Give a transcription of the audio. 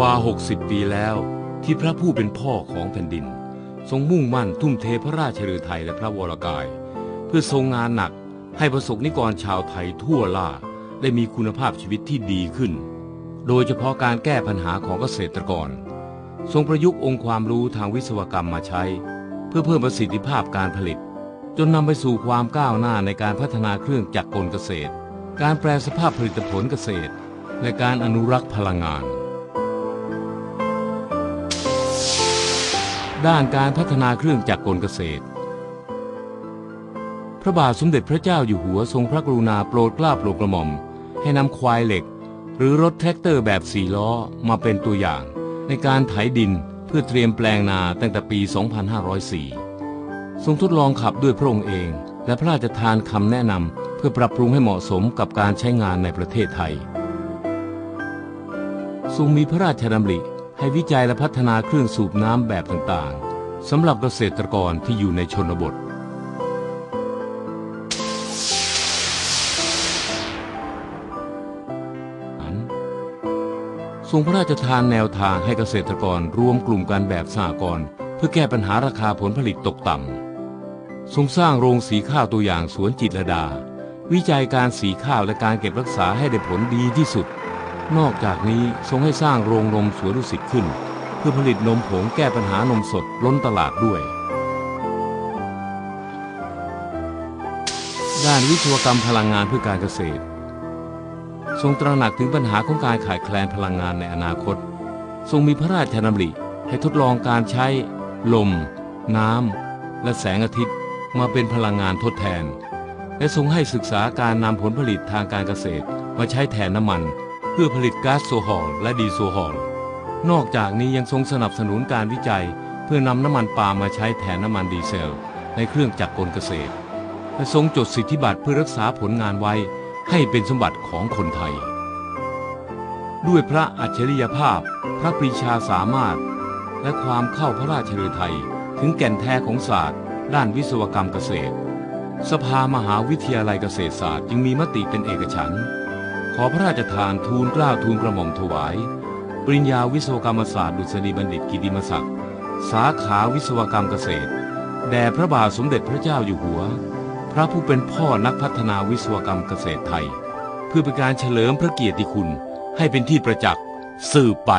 กว่า 60 ปีแล้ว ที่พระผู้เป็นพ่อของแผ่นดิน ทรงมุ่งมั่นทุ่มเทพระราชฤทัยและพระวรกาย เพื่อทรงงานหนักให้ประสบนิกรชาวไทยทั่วล่าได้มีคุณภาพชีวิตที่ดีขึ้น โดยเฉพาะการแก้ปัญหาของเกษตรกร ทรงประยุกต์องค์ความรู้ทางวิศวกรรมมาใช้ เพื่อเพิ่มประสิทธิภาพการผลิต จนนำไปสู่ความก้าวหน้าในการพัฒนาเครื่องจักรกลเกษตร การแปลสภาพผลิตผลเกษตร และการอนุรักษ์พลังงาน ด้านการพัฒนาเครื่องจักรกลเกษตร พระบาทสมเด็จพระเจ้าอยู่หัวทรงพระกรุณาโปรดเกล้าโปรดกระหม่อม ให้นำควายเหล็ก หรือรถแทรกเตอร์แบบสี่ล้อมาเป็นตัวอย่าง ในการไถดินเพื่อเตรียมแปลงนาตั้งแต่ปี 2504 ทรงทดลองขับด้วยพระองค์เอง และพระราชทานคำแนะนำเพื่อปรับปรุงให้เหมาะสมกับการใช้งานในประเทศไทยทรงมีพระราชดำริ ให้วิจัยและพัฒนาเครื่องสูบน้ำแบบต่างๆสำหรับเกษตรกรที่อยู่ในชนบท ทรงพระราชทานแนวทางให้เกษตรกรรวมกลุ่มกันแบบสหกรณ์เพื่อแก้ปัญหาราคาผลผลิตตกต่ำทรงสร้างโรงสีข้าวตัวอย่างสวนจิตรดา วิจัยการสีข้าวและการเก็บรักษาให้ได้ผลดีที่สุด นอกจากนี้ทรงให้สร้างโรงนมสวนดุสิตขึ้น เพื่อผลิตนมผงแก้ปัญหานมสดล้นตลาดด้วย ด้านวิศวกรรมพลังงานเพื่อการเกษตร ทรงตระหนักถึงปัญหาของการขาดแคลนพลังงานในอนาคต ทรงมีพระราชดำริให้ทดลองการใช้ ลม น้ำและแสงอาทิตย์มาเป็นพลังงานทดแทน และทรงให้ศึกษาการนำผลผลิตทางการเกษตรมาใช้แทนน้ำมัน พื่อผลิตก๊าซโซฮอลและดีโซฮอล นอกจากนี้ยังทรงสนับสนุนการวิจัย เพื่อนำน้ำมันปาล์มมาใช้แทนน้ำมันดีเซล ในเครื่องจักรกลเกษตร และทรงจดสิทธิบัตรเพื่อรักษาผลงานไว้ให้เป็นสมบัติของคนไทย ด้วยพระอัจฉริยภาพ พระปรีชาสามารถ และความเข้าพระราชฤทัยถึงแก่นแท้ของศาสตร์ ด้านวิศวกรรมเกษตร สภามหาวิทยาลัยเกษตรศาสตร์จึงมีมติเป็นเอกฉันท์ อพระราชทานทูลกล้าทูลกระหม่อมถวาย ปริญญาวิศวกรรมศาสตร์ดุษฎีบัณฑิตกิติมศักดิ์สาขาวิศวกรรมเกษตร แด่พระบาทสมเด็จพระเจ้าอยู่หัว พระผู้เป็นพ่อนักพัฒนาวิศวกรรมเกษตรไทย เพื่อเป็นการเฉลิมพระเกียรติคุณให้เป็นที่ประจักษ์สืบไป